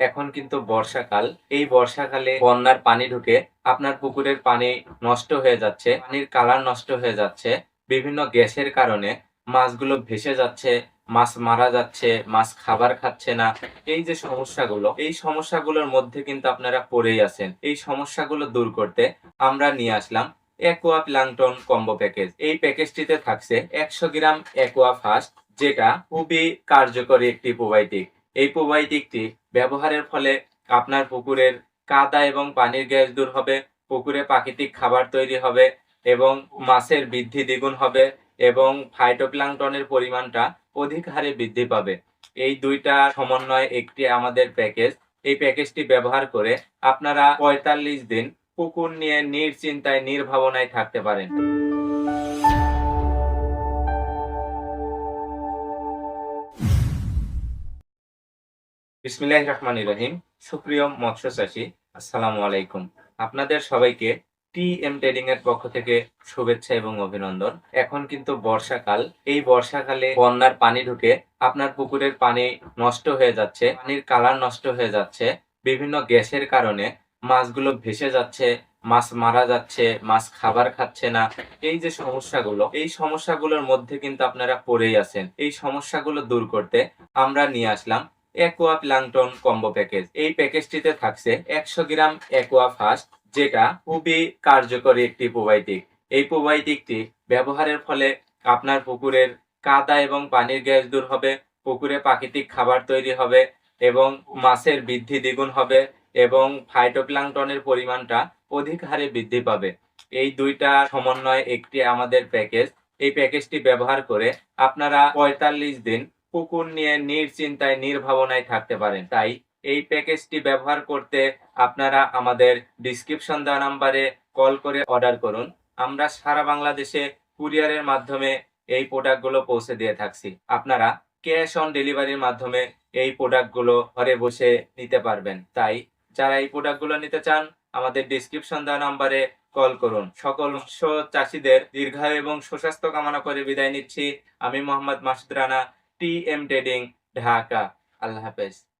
এখন কিন্তু বর্ষাকাল। এই বর্ষাকালে বন্যার পানি ঢুকে আপনার পুকুরের পানি নষ্ট হয়ে যাচ্ছে, পানির কালার নষ্ট হয়ে যাচ্ছে। বিভিন্ন গ্যাসের কারণে মাছগুলো ভেসে যাচ্ছে, মাছ মারা যাচ্ছে, মাছ খাবার খাচ্ছে না। এই যে সমস্যাগুলো, এই সমস্যাগুলোর মধ্যে কিন্তু আপনারা পড়েই আছেন। এই সমস্যাগুলো দূর করতে আমরা নিয়ে আসলাম অ্যাকোয়া প্লাংটন কম্বো প্যাকেজ এই প্যাকেজটিতে থাকছে একশো গ্রাম অ্যাকোয়া ফাস্ট যেটা খুবই কার্যকরী একটি প্রোবায়োটিক এই প্রোবায়োটিকটি ব্যবহারের ফলে আপনার পুকুরের কাদা এবং পানির গ্যাস দূর হবে, পুকুরে প্রাকৃতিক খাবার তৈরি হবে এবং মাছের বৃদ্ধি দ্বিগুণ হবে এবং ফাইটোপ্লাংটনের পরিমাণটা অধিক হারে বৃদ্ধি পাবে। এই দুইটা সমন্বয়ে একটি আমাদের প্যাকেজ। এই প্যাকেজটি ব্যবহার করে আপনারা পঁয়তাল্লিশ দিন পুকুর নিয়ে নির্চিন্তায়, নির্ভাবনায় থাকতে পারেন। বিসমিল্লাহির রহমানির রহিম। সুপ্রিয় মৎস্য চাষী আসসালামু আলাইকুম। আপনাদের সবাইকে টি এম ট্রেডিং এর পক্ষ থেকে শুভেচ্ছা এবং অভিনন্দন। এখন কিন্তু বর্ষাকাল। এই বর্ষাকালে বন্যার পানি ঢুকে আপনার পুকুরের পানি নষ্ট হয়ে যাচ্ছে, পানির কালার নষ্ট হয়ে যাচ্ছে। বিভিন্ন গ্যাসের কারণে মাছগুলো ভেসে যাচ্ছে, মাছ মারা যাচ্ছে, মাছ খাবার খাচ্ছে না। এই যে সমস্যাগুলো, এই সমস্যাগুলোর মধ্যে কিন্তু আপনারা পড়েই আছেন। এই সমস্যাগুলো দূর করতে আমরা নিয়ে আসলাম অ্যাকোয়া প্লাংটন কম্বো প্যাকেজ এই প্যাকেজটিতে থাকছে একশো গ্রাম অ্যাকোয়া ফাস্ট যেটা খুবই কার্যকরী একটি প্রোবায়োটিক এই প্রোবায়োটিকটি ব্যবহারের ফলে আপনার পুকুরের কাদা এবং পানির গ্যাস দূর হবে, পুকুরে প্রাকৃতিক খাবার তৈরি হবে এবং মাছের বৃদ্ধি দ্বিগুণ হবে এবং ফাইটোপ্লাংটনের পরিমাণটা অধিক হারে বৃদ্ধি পাবে। এই দুইটা সমন্বয় একটি আমাদের প্যাকেজ এই প্যাকেজটি ব্যবহার করে আপনারা পঁয়তাল্লিশ দিন পুকুর নিয়ে নির্চিন্তায়, নির্ভাবনায় থাকতে পারেন। তাই এই প্যাকেজটি ব্যবহার করতে আপনারা আমাদের ডিসক্রিপশন দেওয়া নাম্বারে কল করে অর্ডার করুন। আমরা সারা বাংলাদেশে কুরিয়ারের মাধ্যমে এই প্রোডাক্টগুলো পৌঁছে দিয়ে থাকছি। আপনারা ক্যাশ অন ডেলিভারির মাধ্যমে এই প্রোডাক্টগুলো ঘরে বসে নিতে পারবেন। তাই যারা এই প্রোডাক্টগুলো নিতে চান, আমাদের ডিসক্রিপশন দেওয়া নাম্বারে কল করুন। সকল চাষীদের দীর্ঘায়ু এবং সুস্বাস্থ্য কামনা করে বিদায় নিচ্ছি। আমি Mohammad Masud Rana T M trading Dhaka আল্লাহ হাফেজ